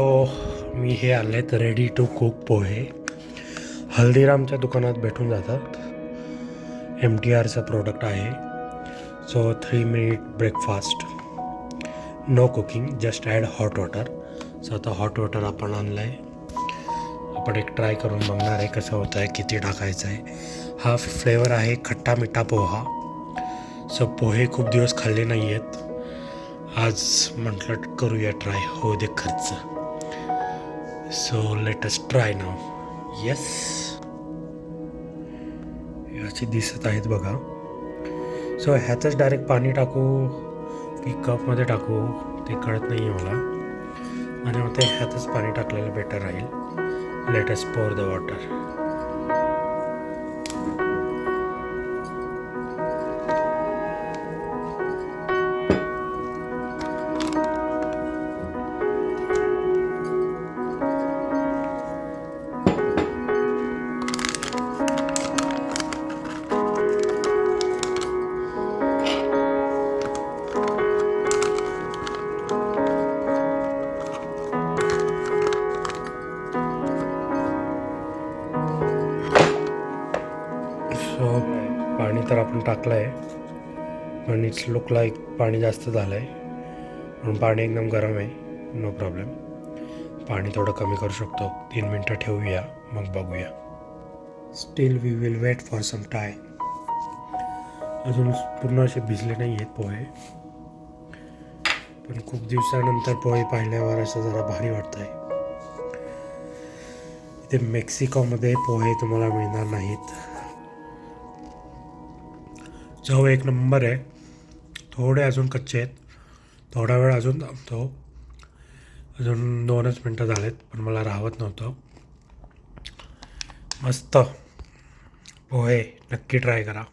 हो मी हे आणले आहेत रेडी टू कुक पोहे. हल्दीरामच्या दुकानात भेटून जातात. एम टी आरचं प्रोडक्ट आहे. So three minute breakfast no cooking just add hot water so आता हॉट वॉटर आपण आणलं आहे आपण एक ट्राय करून बघणार आहे कसं होतं आहे किती टाकायचं आहे हा फ्लेवर आहे खट्टा मिठा पोहा. सो पोहे खूप दिवस खाल्ले नाही आहेत आज म्हटलं करूया ट्राय हो दे खर्च. So us try now. Yes. याची दिसत आहेत बघा. सो ह्यातच डायरेक्ट पाणी टाकू की कपमध्ये टाकू ते कळत नाही आहे मला. आणि मग ते ह्यातच पाणी टाकलेलं बेटर राहील. लेटस पोर द वॉटर सो पाणी तर आपण टाकलं आहे पण इट्स लुक लाईक पाणी जास्त झालं आहे म्हणून पाणी एकदम गरम आहे नो प्रॉब्लेम पाणी थोडं कमी करू शकतो. तीन मिनटं ठेवूया मग बघूया. Still we will wait for some time अजून पूर्ण असे भिजले नाही आहेत पोहे. पण खूप दिवसानंतर पोहे पाहिल्यावर असं जरा भारी वाटतं आहे इथे मेक्सिकोमध्ये पोहे तुम्हाला मिळणार नाहीत. चव एक नंबर आहे थोडे अजून कच्चे आहेत. थोडा वेळ अजून थांबतो. अजून दोनच मिनटं झालेत पण मला राहत नव्हतं. मस्त. पोहे नक्की ट्राय करा.